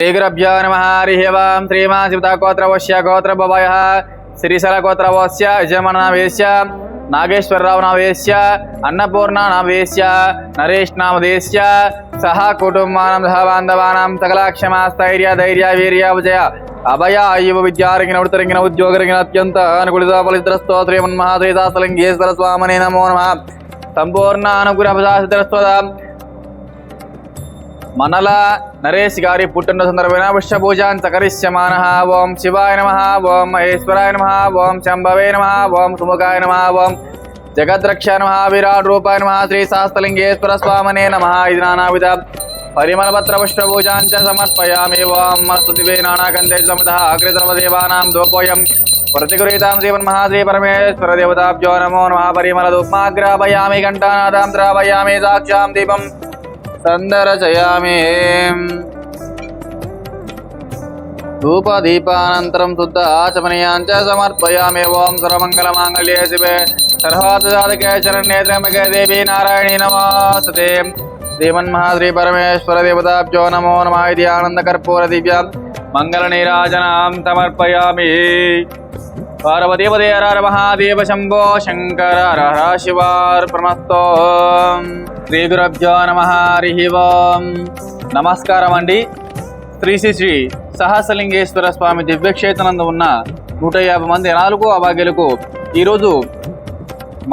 श्रीगुरभ्यो नमः, हरिः वां नागेश्वर राव नवेश श्रीशलगोत्रवस्य नवेश नरेश नाम देश सह कुटुंबान सह बान्धवानां, सकलाक्षमास्थैर्य, धैर्य वीर्यावजय अभय अयव विद्यारंगिन उडतरङ्गिन उद्योगरङ्गिन अत्यन्त अनुकूलित, फलितरस्तो नमो नम। संपूर्ण अनुग्रह మనల నరేష్ గారి పుట్టిన సందర్భమైన పుష్ప పూజాన్ సకరిష్యమాన ఓం శివాయ నమ ఓం మహేశ్వరాయ నమ ఓం శంభవే నమ ఓం సుముఖాయ నమ ఓం జగద్రక్ష నమ విరాట్ రూపాయ నమ శ్రీ శాస్త్రలింగేశ్వర స్వామనే నమ ఇది నానావిధ పరిమళపత్ర పుష్ప పూజాన్ చ సమర్పయామి ఓం స్తుతివే నానాకందే సమిత అగ్రితర్వదేవానాం దోపోయం. ప్రతిగృహీతాం శ్రీమన్ మహాశ్రీ పరమేశ్వర దేవతాభ్యో నమో నమ పరిమళ దుప్మాగ్రాపయామి ఘంటానాదాం ద్రాపయామి సాక్షాం దీపం. సందరచయామి ధూపదీపానంతరం శుద్ధ ఆచమనీయాంచ సమర్పయామి. ఓం సర్వమంగళమాంగళ్యే శివే. సర్వార్థసాధకే శరణ్యే త్రయంబకే దేవి నారాయణీ నమస్తే శ్రీమన్మహాశ్రీ పరమేశ్వర దేవతాభ్యో నమో నమ ఇది ఆనందకర్పూర దివ్య. పార్వతీపదేర మహాదేవ శంభో శంకర హర శివార్పణస్తో శ్రీ గురభ్యో నమ హరి ఓం నమస్కారం అండి శ్రీ శ్రీ శ్రీ సహస్రలింగేశ్వర స్వామి దివ్యక్షేత్రనందు ఉన్న నూట యాభై మంది నాలుగు అభాగ్యులకు ఈరోజు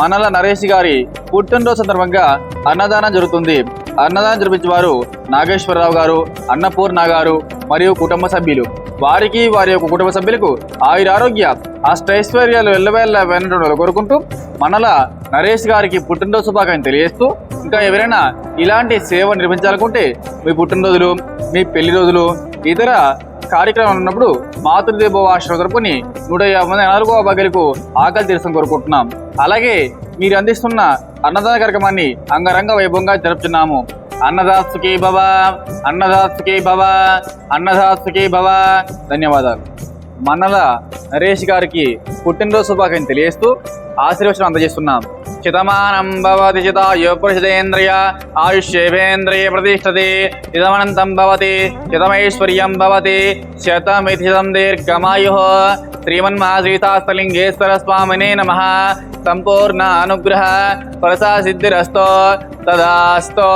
మనల నరేష్ గారి పుట్టినరోజు సందర్భంగా అన్నదానం జరుగుతుంది. అన్నదానం జరిపించే వారు నాగేశ్వరరావు గారు అన్నపూర్ణ గారు మరియు కుటుంబ సభ్యులు. వారికి వారి యొక్క కుటుంబ సభ్యులకు ఆయురారోగ్య అష్టైశ్వర్యాలు వెళ్ళవేళ్ళ వెనటం కోరుకుంటూ మనల నరేష్ గారికి పుట్టినరోజు శుభాకాంక్షలు తెలియజేస్తూ ఇంకా ఎవరైనా ఇలాంటి సేవ నిర్వహించాలనుకుంటే మీ పుట్టినరోజులు మీ పెళ్ళి రోజులు ఇతర కార్యక్రమాలు ఉన్నప్పుడు మాతృదేవో ఆశ్రమం తరపుని నూట యాభై మంది నాలుగో బగలకు ఆకలి తీర్చడం కోరుకుంటున్నాం. అలాగే మీరు అందిస్తున్న అన్నదాన కార్యక్రమాన్ని అంగరంగ వైభవంగా జరుపుతున్నాము అన్నదాసుకి భవ అన్నదాసుకి భవ అన్నదాసుకి భవ. ధన్యవాదాలు. మనల నరేష్ గారికి పుట్టినరోజు శుభాకాంక్షలు తెలియజేస్తూ ఆశీర్వచనం అందజేస్తున్నాం. చితమానం భవతి చితాయో పురుషదేంద్రియ ఆయుష్యేవేంద్రియ ప్రతిష్టతి చితమనంతం భవతి చితమైశ్వర్యం భవతి శతమితి శతం దీర్ఘమాయు. శ్రీమన్మహాశ్రీతాస్తలింగేశ్వర స్వామినే నమ. సంపూర్ణ అనుగ్రహ ప్రసా సిద్ధిరస్తో తదాస్తో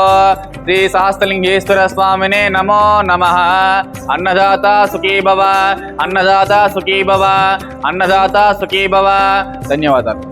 శ్రీ శాస్త్రలింగేశ్వర స్వామినే నమో నమ. అన్నదాత సుఖీ భవ అన్నదాత సుఖీ భవ అన్నదాత సుఖీ భవ. ధన్యవాదాలు.